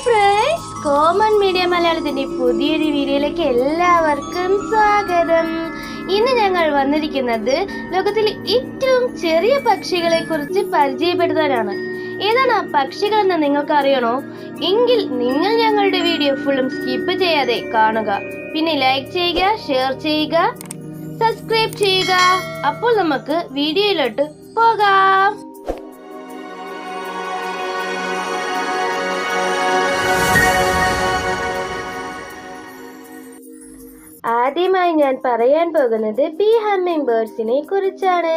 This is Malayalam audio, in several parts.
ഫ്രണ്ട്സ് കോമൺ മീഡിയ മലയാളത്തിന്റെ പുതിയൊരു വീഡിയോയിലേക്ക് എല്ലാവർക്കും സ്വാഗതം. ഇന്ന് ഞങ്ങൾ വന്നിരിക്കുന്നത് ലോകത്തിലെ ഏറ്റവും ചെറിയ പക്ഷികളെ കുറിച്ച് പരിചയപ്പെടുത്താനാണ്. ഏതാണ് ആ പക്ഷികളെന്ന് നിങ്ങൾക്ക് അറിയണോ എങ്കിൽ നിങ്ങൾ ഞങ്ങളുടെ വീഡിയോ ഫുള്ളും സ്കിപ്പ് ചെയ്യാതെ കാണുക. പിന്നെ ലൈക്ക് ചെയ്യുക ഷെയർ ചെയ്യുക സബ്സ്ക്രൈബ് ചെയ്യുക. അപ്പോൾ നമുക്ക് വീഡിയോയിലോട്ട് പോകാം. ആദ്യമായി ഞാൻ പറയാൻ പോകുന്നത് ബി ഹമ്മിങ് ബേർഡ്സിനെ കുറിച്ചാണ്.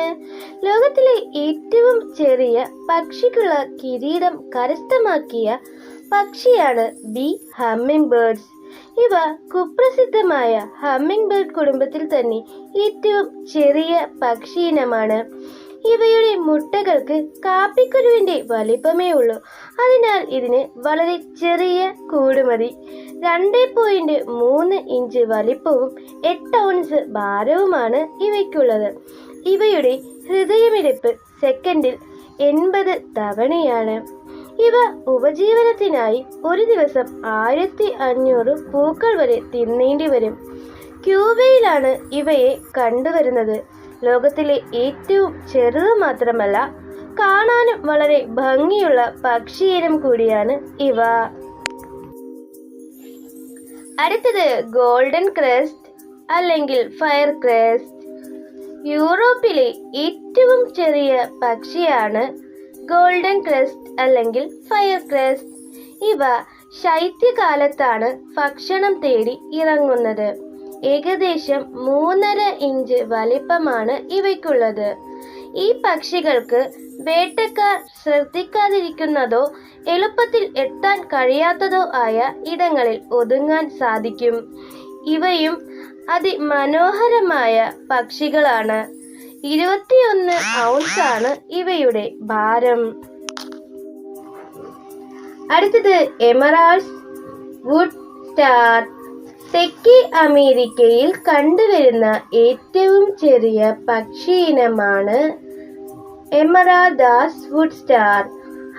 ലോകത്തിലെ ഏറ്റവും ചെറിയ പക്ഷിക്കുള്ള കിരീടം കരസ്ഥമാക്കിയ പക്ഷിയാണ് ബി ഹമ്മിങ് ബേർഡ്സ് ഇവ കുപ്രസിദ്ധമായ ഹമ്മിങ് ബേർഡ് കുടുംബത്തിൽ തന്നെ ഏറ്റവും ചെറിയ പക്ഷി ഇനമാണ്. ഇവയുടെ മുട്ടകൾക്ക് കാപ്പിക്കുരുവിന്റെ വലിപ്പമേ ഉള്ളൂ. അതിനാൽ ഇതിന് വളരെ ചെറിയ കൂട് മതി. രണ്ട് പോയിന്റ് മൂന്ന് ഇഞ്ച് വലിപ്പവും എട്ട് ഔൺസ് ഭാരവുമാണ് ഇവയ്ക്കുള്ളത്. ഇവയുടെ ഹൃദയമിടിപ്പ് സെക്കൻഡിൽ എൺപത് തവണയാണ്. ഇവ ഉപജീവനത്തിനായി ഒരു ദിവസം ആയിരത്തി അഞ്ഞൂറ് പൂക്കൾ വരെ തിന്നേണ്ടി വരും. ക്യൂബയിലാണ് ഇവയെ കണ്ടുവരുന്നത്. ലോകത്തിലെ ഏറ്റവും ചെറുത് മാത്രമല്ല കാണാനും വളരെ ഭംഗിയുള്ള പക്ഷിയിനം കൂടിയാണ് ഇവ. അടുത്തത് ഗോൾഡൻ ക്രസ്റ്റ് അല്ലെങ്കിൽ ഫയർ ക്രസ്റ്റ്. യൂറോപ്പിലെ ഏറ്റവും ചെറിയ പക്ഷിയാണ് ഗോൾഡൻ ക്രസ്റ്റ് അല്ലെങ്കിൽ ഫയർ ക്രസ്റ്റ്. ഇവ ശൈത്യകാലത്താണ് ഭക്ഷണം തേടി ഇറങ്ങുന്നത്. ഏകദേശം മൂന്നര ഇഞ്ച് വലിപ്പമാണ് ഇവയ്ക്കുള്ളത്. ഈ പക്ഷികൾക്ക് വേട്ടക്കാർ ശ്രദ്ധിക്കാതിരിക്കുന്നതോ എളുപ്പത്തിൽ എത്താൻ കഴിയാത്തതോ ആയ ഇടങ്ങളിൽ ഒതുങ്ങാൻ സാധിക്കും. ഇവയും അതിമനോഹരമായ പക്ഷികളാണ്. ഇരുപത്തിയൊന്ന് ആണ് ഇവയുടെ ഭാരം. അടുത്തത് എമറാൾഡ്സ് വുഡ് സ്റ്റാർ തെക്കേ അമേരിക്കയിൽ കണ്ടുവരുന്ന ഏറ്റവും ചെറിയ പക്ഷി ഇനമാണ് എമറാദാസ് വുഡ് സ്റ്റാർ.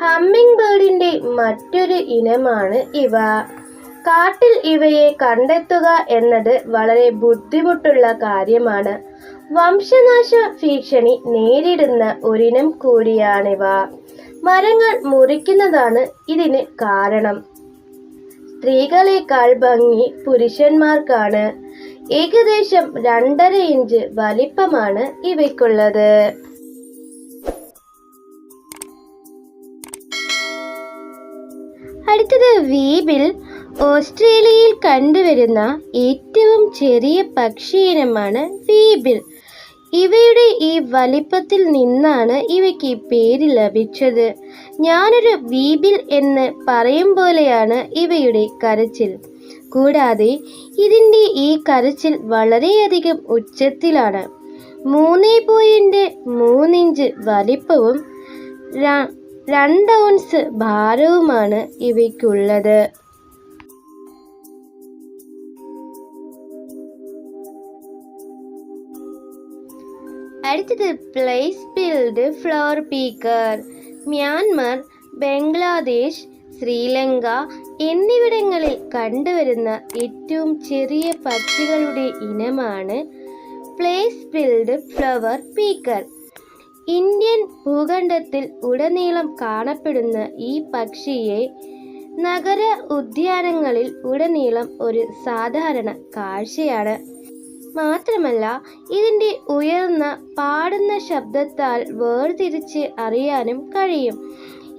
ഹമ്മിംഗ് ബേർഡിന്റെ മറ്റൊരു ഇനമാണ് ഇവ. കാട്ടിൽ ഇവയെ കണ്ടെത്തുക എന്നത് വളരെ ബുദ്ധിമുട്ടുള്ള കാര്യമാണ്. വംശനാശ ഭീഷണി നേരിടുന്ന ഒരിനം കൂടിയാണിവ. മരങ്ങൾ മുറിക്കുന്നതാണ് ഇതിന് കാരണം. സ്ത്രീകളെക്കാൾ ഭംഗി പുരുഷന്മാർക്കാണ്. ഏകദേശം രണ്ടര ഇഞ്ച് വലിപ്പമാണ് ഇവയ്ക്കുള്ളത്. അടുത്തത് വീബിൽ ഓസ്ട്രേലിയയിൽ കണ്ടുവരുന്ന ഏറ്റവും ചെറിയ പക്ഷി ഇനമാണ് വീബിൽ ഇവയുടെ ഈ വലിപ്പത്തിൽ നിന്നാണ് ഇവയ്ക്ക് പേര് ലഭിച്ചത്. ഞാനൊരു വീബിൽ എന്ന് പറയും പോലെയാണ് ഇവയുടെ കരച്ചിൽ. കൂടാതെ ഇതിന്റെ ഈ കരച്ചിൽ വളരെയധികം ഉച്ചത്തിലാണ്. മൂന്ന് പോയിന്റ് മൂന്നിഞ്ച് വലിപ്പവും രണ്ട് ഔൺസ് ഭാരവുമാണ് ഇവയ്ക്കുള്ളത്. അടുത്തത് pale billed flowerpecker Myanmar Bangladesh Sri Lanka എന്നിവിടങ്ങളിൽ കണ്ടുവരുന്ന ഏറ്റവും ചെറിയ പക്ഷികളുടെ ഇനമാണ് pale billed flowerpecker Indian ഭൂഖണ്ഡത്തിൽ ഉടനീളം കാണപ്പെടുന്ന ഈ പക്ഷിയെ നഗര ഉദ്യാനങ്ങളിൽ ഉടനീളം ഒരു സാധാരണ കാഴ്ചയാണ്. മാത്രമല്ല ഇതിന്റെ ഉയർന്ന പാടുന്ന ശബ്ദത്താൽ വേർതിരിച്ച് അറിയാനും കഴിയും.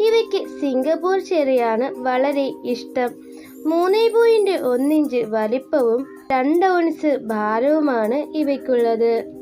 ഇവയ്ക്ക് സിംഗപ്പൂർ ചെറിയാണ് വളരെ ഇഷ്ടം. മൂന്ന് പോയിന്റ് ഒന്നിഞ്ച് വലിപ്പവും രണ്ട് ഔൺസ് ഭാരവുമാണ് ഇവയ്ക്കുള്ളത്.